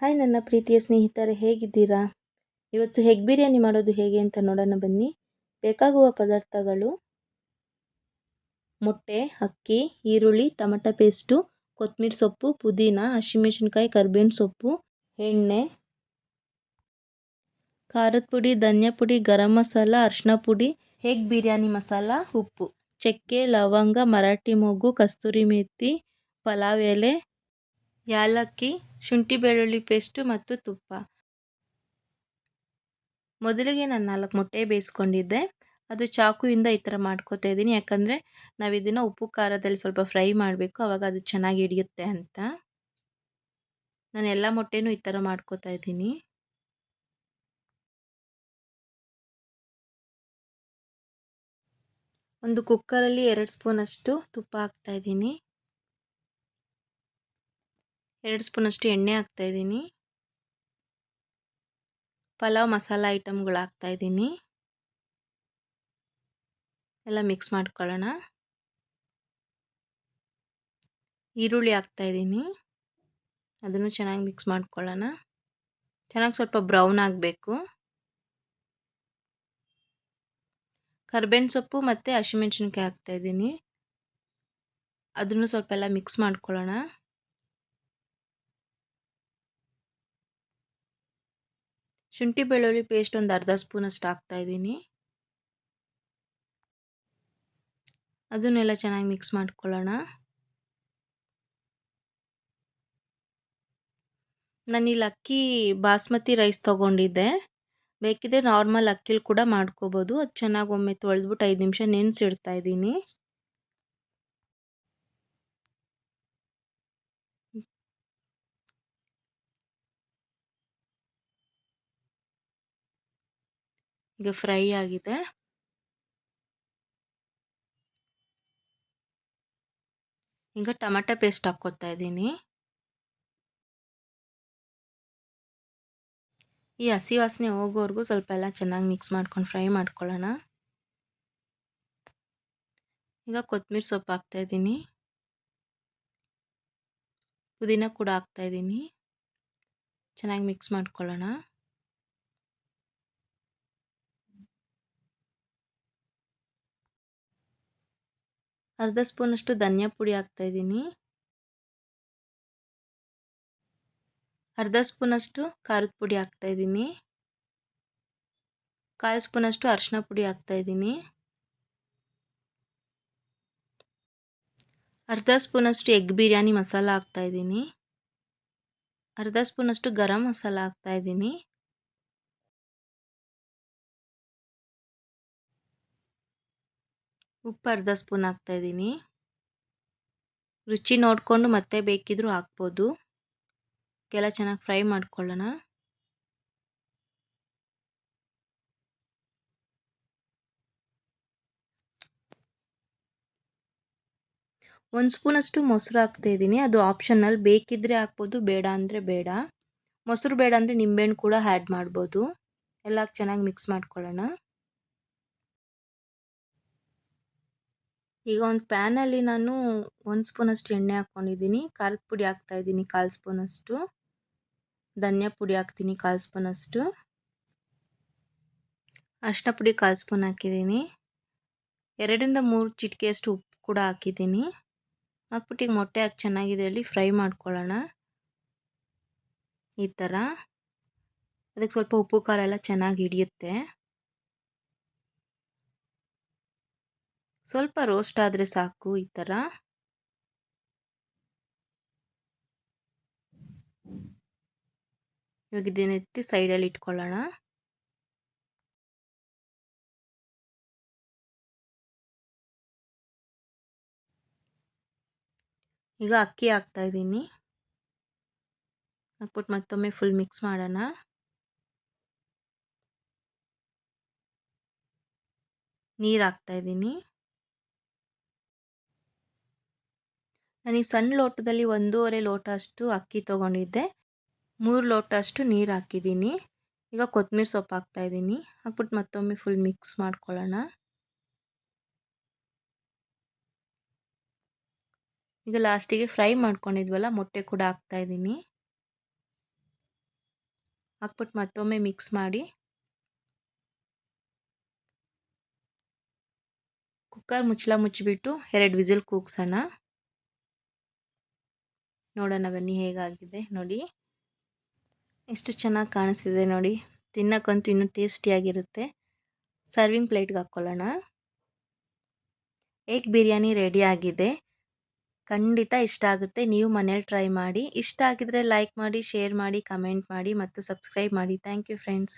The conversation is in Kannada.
ಹಾಯ್ ನನ್ನ ಪ್ರೀತಿಯ ಸ್ನೇಹಿತರೆ, ಹೇಗಿದ್ದೀರಾ? ಇವತ್ತು ಹೆಗ್ ಬಿರಿಯಾನಿ ಮಾಡೋದು ಹೇಗೆ ಅಂತ ನೋಡೋಣ ಬನ್ನಿ. ಬೇಕಾಗುವ ಪದಾರ್ಥಗಳು ಮೊಟ್ಟೆ, ಅಕ್ಕಿ, ಈರುಳ್ಳಿ, ಟೊಮೆಟೊ ಪೇಸ್ಟು ಕೊತ್ತಂಬರಿ ಸೊಪ್ಪು, ಪುದೀನ, ಹಸಿಮೆಣಸಿನ್ಕಾಯಿ, ಕರ್ಬೇವಿನ ಸೊಪ್ಪು, ಎಣ್ಣೆ, ಖಾರದ ಪುಡಿ, ಧನಿಯಾ ಪುಡಿ, ಗರಂ ಮಸಾಲ ಅರಿಶಿನ ಪುಡಿ, ಹೆಗ್ ಬಿರಿಯಾನಿ ಮಸಾಲ, ಉಪ್ಪು, ಚಕ್ಕೆ, ಲವಂಗ, ಮರಾಠಿ ಮೊಗ್ಗು, ಕಸ್ತೂರಿ ಮೆಥಿ, ಪಲಾವ್ ಎಲೆ, ಯಾಲಕ್ಕಿ ಶುಂಠಿ, ಬೆಳ್ಳುಳ್ಳಿ ಪೇಸ್ಟು ಮತ್ತು ತುಪ್ಪ. ಮೊದಲಿಗೆ ನಾನು ನಾಲ್ಕು ಮೊಟ್ಟೆ ಬೇಯಿಸ್ಕೊಂಡಿದ್ದೆ. ಅದು ಚಾಕುವಿಂದ ಈ ಥರ ಮಾಡ್ಕೋತಾ ಇದ್ದೀನಿ. ಯಾಕಂದರೆ ನಾವು ಇದನ್ನು ಉಪ್ಪು, ಖಾರದಲ್ಲಿ ಸ್ವಲ್ಪ ಫ್ರೈ ಮಾಡಬೇಕು. ಆವಾಗ ಅದು ಚೆನ್ನಾಗಿ ಹಿಡಿಯುತ್ತೆ ಅಂತ. ನಾನು ಎಲ್ಲ ಮೊಟ್ಟೆನೂ ಈ ಥರ ಮಾಡ್ಕೋತಾ ಇದ್ದೀನಿ. ಒಂದು ಕುಕ್ಕರಲ್ಲಿ ಎರಡು ಸ್ಪೂನಷ್ಟು ತುಪ್ಪ ಹಾಕ್ತಾಯಿದ್ದೀನಿ ಎರಡು ಸ್ಪೂನಷ್ಟು ಎಣ್ಣೆ ಹಾಕ್ತಾಯಿದ್ದೀನಿ ಪಲಾವ್ ಮಸಾಲ ಐಟಮ್ಗಳು ಹಾಕ್ತಾಯಿದ್ದೀನಿ ಎಲ್ಲ ಮಿಕ್ಸ್ ಮಾಡ್ಕೊಳ್ಳೋಣ. ಈರುಳ್ಳಿ ಹಾಕ್ತಾಯಿದ್ದೀನಿ ಅದನ್ನು ಚೆನ್ನಾಗಿ ಮಿಕ್ಸ್ ಮಾಡ್ಕೊಳ್ಳೋಣ. ಚೆನ್ನಾಗಿ ಸ್ವಲ್ಪ ಬ್ರೌನ್ ಆಗಬೇಕು. ಕರ್ಬೇವಿನ ಸೊಪ್ಪು ಮತ್ತು ಹಸಿಮೆಣ್ಸಿನ್ಕಾಯಿ ಹಾಕ್ತಾಯಿದ್ದೀನಿ ಅದನ್ನು ಸ್ವಲ್ಪ ಎಲ್ಲ ಮಿಕ್ಸ್ ಮಾಡ್ಕೊಳ್ಳೋಣ. ಶುಂಠಿ ಬೆಳ್ಳುಳ್ಳಿ ಪೇಸ್ಟ್ ಒಂದು ಅರ್ಧ ಸ್ಪೂನಷ್ಟು ಹಾಕ್ತಾಯಿದ್ದೀನಿ ಅದನ್ನೆಲ್ಲ ಚೆನ್ನಾಗಿ ಮಿಕ್ಸ್ ಮಾಡ್ಕೊಳ್ಳೋಣ. ನಾನಿಲ್ಲಿ ಅಕ್ಕಿ ಬಾಸ್ಮತಿ ರೈಸ್ ತೊಗೊಂಡಿದ್ದೆ. ಬೇಕಿದ್ರೆ ನಾರ್ಮಲ್ ಅಕ್ಕಿಲಿ ಕೂಡ ಮಾಡ್ಕೋಬೋದು. ಅದು ಚೆನ್ನಾಗಿ ಒಮ್ಮೆ ತೊಳೆದ್ಬಿಟ್ಟು ಐದು ನಿಮಿಷ ನೆನೆಸಿಡ್ತಾ ಈಗ ಫ್ರೈ ಆಗಿದೆ. ಈಗ ಟೊಮೆಟೊ ಪೇಸ್ಟ್ ಹಾಕ್ಕೊತಾ ಇದ್ದೀನಿ. ಈ ಹಸಿ ವಾಸನೆ ಹೋಗೋವರೆಗೂ ಸ್ವಲ್ಪ ಎಲ್ಲ ಚೆನ್ನಾಗಿ ಮಿಕ್ಸ್ ಮಾಡ್ಕೊಂಡು ಫ್ರೈ ಮಾಡ್ಕೊಳ್ಳೋಣ. ಈಗ ಕೊತ್ತಂಬರಿ ಸೊಪ್ಪು ಹಾಕ್ತಾಯಿದ್ದೀನಿ ಪುದೀನ ಕೂಡ ಹಾಕ್ತಾಯಿದ್ದೀನಿ ಚೆನ್ನಾಗಿ ಮಿಕ್ಸ್ ಮಾಡ್ಕೊಳ್ಳೋಣ. ಅರ್ಧ ಸ್ಪೂನಷ್ಟು ಧನಿಯಾ ಪುಡಿ ಹಾಕ್ತಾಯಿದ್ದೀನಿ ಅರ್ಧ ಸ್ಪೂನಷ್ಟು ಖಾರದ ಪುಡಿ ಹಾಕ್ತಾಯಿದ್ದೀನಿ ಕಾಲು ಸ್ಪೂನಷ್ಟು ಅರಿಶಿನ ಪುಡಿ ಹಾಕ್ತಾಯಿದ್ದೀನಿ ಅರ್ಧ ಸ್ಪೂನಷ್ಟು ಎಗ್ ಬಿರಿಯಾನಿ ಮಸಾಲ ಹಾಕ್ತಾಯಿದ್ದೀನಿ ಅರ್ಧ ಸ್ಪೂನಷ್ಟು ಗರಂ ಮಸಾಲ ಹಾಕ್ತಾಯಿದ್ದೀನಿ ಉಪ್ಪು, ಅರ್ಧ ಸ್ಪೂನ್ ಹಾಕ್ತಾಯಿದ್ದೀನಿ ರುಚಿ ನೋಡಿಕೊಂಡು ಮತ್ತೆ ಬೇಕಿದ್ದರೂ ಹಾಕ್ಬೋದು. ಎಲ್ಲ ಚೆನ್ನಾಗಿ ಫ್ರೈ ಮಾಡ್ಕೊಳ್ಳೋಣ. ಒಂದು ಸ್ಪೂನಷ್ಟು ಮೊಸರು ಹಾಕ್ತಾಯಿದ್ದೀನಿ ಅದು ಆಪ್ಷನಲ್ ಬೇಕಿದ್ದರೆ ಹಾಕ್ಬೋದು, ಬೇಡ ಅಂದರೆ ಬೇಡ. ಮೊಸರು ಬೇಡ ಅಂದರೆ ನಿಂಬೆಹಣ್ಣು ಕೂಡ ಆ್ಯಡ್ ಮಾಡ್ಬೋದು. ಎಲ್ಲ ಚೆನ್ನಾಗಿ ಮಿಕ್ಸ್ ಮಾಡ್ಕೊಳ್ಳೋಣ. ಈಗ ಒಂದು ಪ್ಯಾನಲ್ಲಿ ನಾನು ಒಂದು ಸ್ಪೂನಷ್ಟು ಎಣ್ಣೆ ಹಾಕ್ಕೊಂಡಿದ್ದೀನಿ, ಖಾರದ ಪುಡಿ ಹಾಕ್ತಾಯಿದ್ದೀನಿ ಕಾಲು ಸ್ಪೂನಷ್ಟು, ಧನಿಯಾ ಪುಡಿ ಹಾಕ್ತೀನಿ ಕಾಲು ಸ್ಪೂನಷ್ಟು. ಅರಿಶಿನ ಪುಡಿ ಕಾಲು ಸ್ಪೂನ್ ಹಾಕಿದ್ದೀನಿ. ಎರಡರಿಂದ ಮೂರು ಚಿಟಿಕೆಯಷ್ಟು ಉಪ್ಪು ಕೂಡ ಹಾಕಿದ್ದೀನಿ. ಹಾಕ್ಬಿಟ್ಟು ಈಗ ಮೊಟ್ಟೆ ಹಾಕಿ ಚೆನ್ನಾಗಿದೆ ಹೇಳಿ ಫ್ರೈ ಮಾಡ್ಕೊಳ್ಳೋಣ. ಈ ಥರ. ಅದಕ್ಕೆ ಸ್ವಲ್ಪ ಉಪ್ಪು ಖಾರ ಎಲ್ಲ ಚೆನ್ನಾಗಿ ಹಿಡಿಯುತ್ತೆ. ಸ್ವಲ್ಪ ರೋಸ್ಟ್ ಆದರೆ ಸಾಕು ಈ ಥರ ಇವಾಗ ಇದನ್ನೆತ್ತಿ ಸೈಡಲ್ಲಿ ಇಟ್ಕೊಳ್ಳೋಣ. ಈಗ ಅಕ್ಕಿ ಹಾಕ್ತಾ ಇದ್ದೀನಿ. ಹಾಕ್ಬಿಟ್ಟು ಮತ್ತೊಮ್ಮೆ ಫುಲ್ ಮಿಕ್ಸ್ ಮಾಡೋಣ. ನೀರು ಹಾಕ್ತಾಯಿದ್ದೀನಿ ನಾನು ಈ ಸಣ್ಣ ಲೋಟದಲ್ಲಿ ಒಂದೂವರೆ ಲೋಟ ಅಷ್ಟು ಅಕ್ಕಿ ತೊಗೊಂಡಿದ್ದೆ. ಮೂರು ಲೋಟ ಅಷ್ಟು ನೀರು ಹಾಕಿದ್ದೀನಿ. ಈಗ ಕೊತ್ತಂಬರಿ ಸೊಪ್ಪು ಹಾಕ್ತಾಯಿದ್ದೀನಿ ಹಾಕ್ಬಿಟ್ಟು ಮತ್ತೊಮ್ಮೆ ಫುಲ್ ಮಿಕ್ಸ್ ಮಾಡ್ಕೊಳ್ಳೋಣ. ಈಗ ಲಾಸ್ಟಿಗೆ ಫ್ರೈ ಮಾಡ್ಕೊಂಡಿದ್ವಲ್ಲ, ಮೊಟ್ಟೆ ಕೂಡ ಹಾಕ್ತಾಯಿದ್ದೀನಿ ಹಾಕ್ಬಿಟ್ಟು ಮತ್ತೊಮ್ಮೆ ಮಿಕ್ಸ್ ಮಾಡಿ. ಕುಕ್ಕರ್ ಮುಚ್ಚಲ ಮುಚ್ಚಿಬಿಟ್ಟು ಎರಡು ವಿಸಿಲ್ ಕೂಗ್ಸೋಣ. ನೋಡೋಣ ಬನ್ನಿ ಹೇಗಾಗಿದೆ ನೋಡಿ. ಎಷ್ಟು ಚೆನ್ನಾಗಿ ಕಾಣಿಸ್ತಿದೆ ನೋಡಿ. ತಿನ್ನೋಕ್ಕಂತೂ ಇನ್ನೂ ಟೇಸ್ಟಿಯಾಗಿರುತ್ತೆ ಸರ್ವಿಂಗ್ ಪ್ಲೇಟ್ಗೆ ಹಾಕ್ಕೊಳ್ಳೋಣ ಏಕ್ ಬಿರಿಯಾನಿ ರೆಡಿ ಆಗಿದೆ. ಖಂಡಿತ ಇಷ್ಟ ಆಗುತ್ತೆ. ನೀವು ಮನೇಲಿ ಟ್ರೈ ಮಾಡಿ. ಇಷ್ಟ ಆಗಿದ್ರೆ ಲೈಕ್ ಮಾಡಿ ಶೇರ್ ಮಾಡಿ ಕಮೆಂಟ್ ಮಾಡಿ ಮತ್ತು ಸಬ್ಸ್ಕ್ರೈಬ್ ಮಾಡಿ. Thank you friends